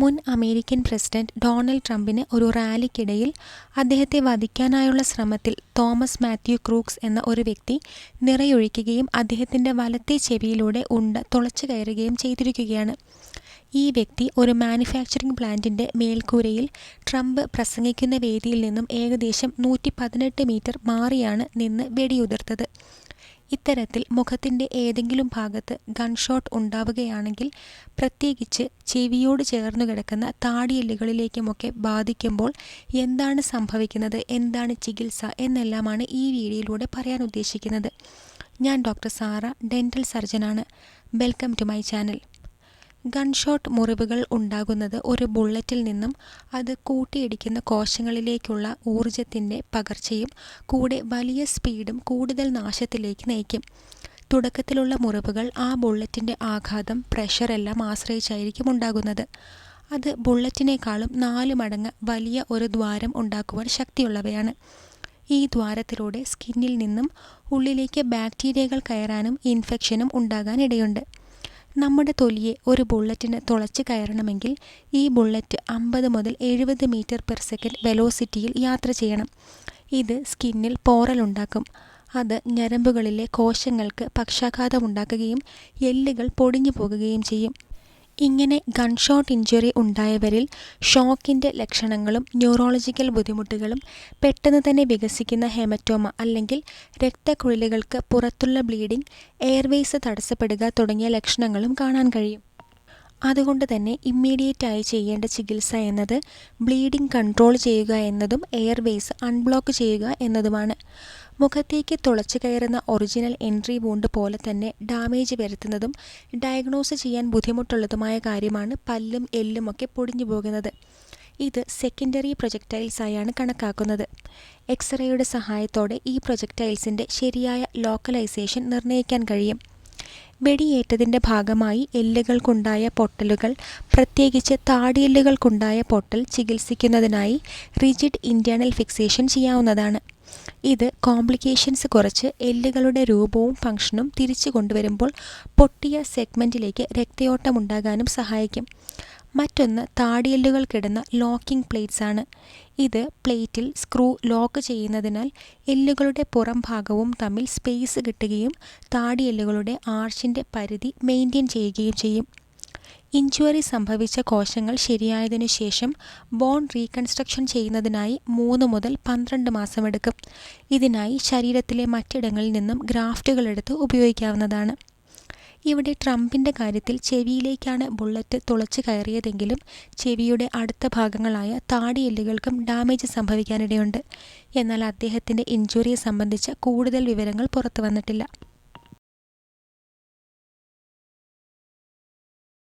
മുൻ American president Donald ട്രംപിന് ഒരു റാലിക്കിടയിൽ അദ്ദേഹത്തെ വധിക്കാനായുള്ള ശ്രമത്തിൽ തോമസ് മാത്യു ക്രൂക്സ് എന്ന ഒരു വ്യക്തി നിറയൊഴിക്കുകയും അദ്ദേഹത്തിന്റെ വലത്തെ ചെവിയിലൂടെ ഉണ്ട തുളച്ചു കയറുകയും ചെയ്തിരിക്കുകയാണ്. ഈ വ്യക്തി ഒരു മാനുഫാക്ചറിംഗ് പ്ലാന്റിന്റെ മേൽക്കൂരയിൽ ട്രംപ് പ്രസംഗിക്കുന്ന വേദിയിൽ നിന്നും ഏകദേശം നൂറ്റിപ്പതിനെട്ട് മീറ്റർ മാറിയാണ് നിന്ന് വെടിയുതിർത്തത്. ഇത്തരത്തിൽ മുഖത്തിന്റെ ഏതെങ്കിലും ഭാഗത്ത് ഗൺഷോട്ട് ഉണ്ടാവുകയാണെങ്കിൽ, പ്രത്യേകിച്ച് ചെവിയോട് ചേർന്നു കിടക്കുന്ന താടിയെല്ലുകളിലേക്കുമൊക്കെ ബാധിക്കുമ്പോൾ എന്താണ് സംഭവിക്കുന്നത്, എന്താണ് ചികിത്സ എന്നെല്ലാമാണ് ഈ വീഡിയോയിലൂടെ പറയാൻ ഉദ്ദേശിക്കുന്നത്. ഞാൻ doctor Sara, dental സർജനാണ്. Welcome to my channel. Gunshot മുറിവുകൾ ഉണ്ടാകുന്നത് ഒരു ബുള്ളറ്റിൽ നിന്നും അത് കൂട്ടിയിടിക്കുന്ന കോശങ്ങളിലേക്കുള്ള ഊർജത്തിന്റെ പകർച്ചയും കൂടെ വലിയ സ്പീഡും കൂടുതൽ നാശത്തിലേക്ക് നയിക്കും. തുടക്കത്തിലുള്ള മുറിവുകൾ ആ ബുള്ളറ്റിന്റെ ആഘാതം, പ്രഷർ എല്ലാം ആശ്രയിച്ചായിരിക്കും ഉണ്ടാകുന്നത്. അത് ബുള്ളറ്റിനേക്കാളും നാല് മടങ്ങ് വലിയ ഒരു ദ്വാരം ഉണ്ടാക്കുവാൻ ശക്തിയുള്ളവയാണ്. ഈ ദ്വാരത്തിലൂടെ സ്കിന്നിൽ നിന്നും ഉള്ളിലേക്ക് ബാക്ടീരിയകൾ കയറാനും ഇൻഫെക്ഷനും ഉണ്ടാകാൻ ഇടയുണ്ട്. നമ്മുടെ തൊലിയെ ഒരു ബുള്ളറ്റിന് തുളച്ച് കയറണമെങ്കിൽ ഈ ബുള്ളറ്റ് അമ്പത് മുതൽ എഴുപത് മീറ്റർ പെർ സെക്കൻഡ് വെലോസിറ്റിയിൽ യാത്ര ചെയ്യണം. ഇത് സ്കിന്നിൽ പോറലുണ്ടാക്കും. അത് ഞരമ്പുകളിലെ കോശങ്ങൾക്ക് പക്ഷാഘാതമുണ്ടാക്കുകയും എല്ലുകൾ പൊടിഞ്ഞു പോകുകയും ചെയ്യും. ഇങ്ങനെ ഗൺഷോട്ട് ഇഞ്ചുറി ഉണ്ടായവരിൽ ഷോക്കിന്റെ ലക്ഷണങ്ങളും ന്യൂറോളജിക്കൽ ബുദ്ധിമുട്ടുകളും, പെട്ടെന്ന് തന്നെ വികസിക്കുന്ന ഹെമറ്റോമ അല്ലെങ്കിൽ രക്തക്കുഴലുകൾക്ക് പുറത്തുള്ള ബ്ലീഡിംഗ് എയർവേയ്സ് തടസ്സപ്പെടുക തുടങ്ങിയ ലക്ഷണങ്ങളും കാണാൻ കഴിയും. അതുകൊണ്ട് തന്നെ ഇമ്മീഡിയറ്റായി ചെയ്യേണ്ട ചികിത്സ എന്നത് ബ്ലീഡിംഗ് കൺട്രോൾ ചെയ്യുക എന്നതും എയർവേസ് അൺബ്ലോക്ക് ചെയ്യുക എന്നതുമാണ്. മുഖത്തേക്ക് തുളച്ചു കയറുന്ന ഒറിജിനൽ എൻട്രി വൂണ്ട് പോലെ തന്നെ ഡാമേജ് വരുത്തുന്നതും ഡയഗ്നോസ് ചെയ്യാൻ ബുദ്ധിമുട്ടുള്ളതുമായ കാര്യമാണ് പല്ലും എല്ലുമൊക്കെ പൊടിഞ്ഞു പോകുന്നത് ഇത് സെക്കൻഡറി പ്രൊജക്ടൈൽസ് ആയാണ് കണക്കാക്കുന്നത്. എക്സ്-റേയുടെ സഹായത്തോടെ ഈ പ്രൊജക്ടൈൽസിന്റെ ശരിയായ ലോക്കലൈസേഷൻ നിർണയിക്കാൻ കഴിയും. വെടിയേറ്റതിന്റെ ഭാഗമായി എല്ലുകൾക്കുണ്ടായ പൊട്ടലുകൾ, പ്രത്യേകിച്ച് താടിയെല്ലുകൾക്കുണ്ടായ പൊട്ടൽ ചികിത്സിക്കുന്നതിനായി റിജിഡ് ഇന്റേണൽ ഫിക്സേഷൻ ചെയ്യാവുന്നതാണ്. ഇത് കോംപ്ലിക്കേഷൻസ് കുറച്ച് എല്ലുകളുടെ രൂപവും ഫങ്ഷനും തിരിച്ചു കൊണ്ടുവരുമ്പോൾ പൊട്ടിയ സെഗ്മെന്റിലേക്ക് രക്തയോട്ടമുണ്ടാകാനും സഹായിക്കും. മറ്റൊന്ന് താടിയെല്ലുകൾക്കിടുന്ന ലോക്കിംഗ് പ്ലേറ്റ്സ് ആണ്. ഇത് പ്ലേറ്റിൽ സ്ക്രൂ ലോക്ക് ചെയ്യുന്നതിനാൽ എല്ലുകളുടെ പുറം ഭാഗവും തമ്മിൽ സ്പേസ് കിട്ടുകയും താടിയെല്ലുകളുടെ ആർച്ചിന്റെ പരിധി മെയിന്റെയിൻ ചെയ്യുകയും ചെയ്യും. ഇഞ്ചുറി സംഭവിച്ച കോശങ്ങൾ ശരിയായതിനു ശേഷം ബോൺ റീകൺസ്ട്രക്ഷൻ ചെയ്യുന്നതിനായി മൂന്ന് മുതൽ പന്ത്രണ്ട് മാസമെടുക്കും. ഇതിനായി ശരീരത്തിലെ മറ്റിടങ്ങളിൽ നിന്നും ഗ്രാഫ്റ്റുകളെടുത്ത് ഉപയോഗിക്കാവുന്നതാണ്. ഇവിടെ ട്രംപിന്റെ കാര്യത്തിൽ ചെവിയിലേക്കാണ് ബുള്ളറ്റ് തുളച്ചു കയറിയതെങ്കിലും ചെവിയുടെ അടുത്ത ഭാഗങ്ങളായ താടിയെല്ലുകൾക്കും ഡാമേജ് സംഭവിക്കാനിടയുണ്ട്. എന്നാൽ അദ്ദേഹത്തിന്റെ ഇഞ്ചുറിയെ സംബന്ധിച്ച കൂടുതൽ വിവരങ്ങൾ പുറത്തുവന്നിട്ടില്ല.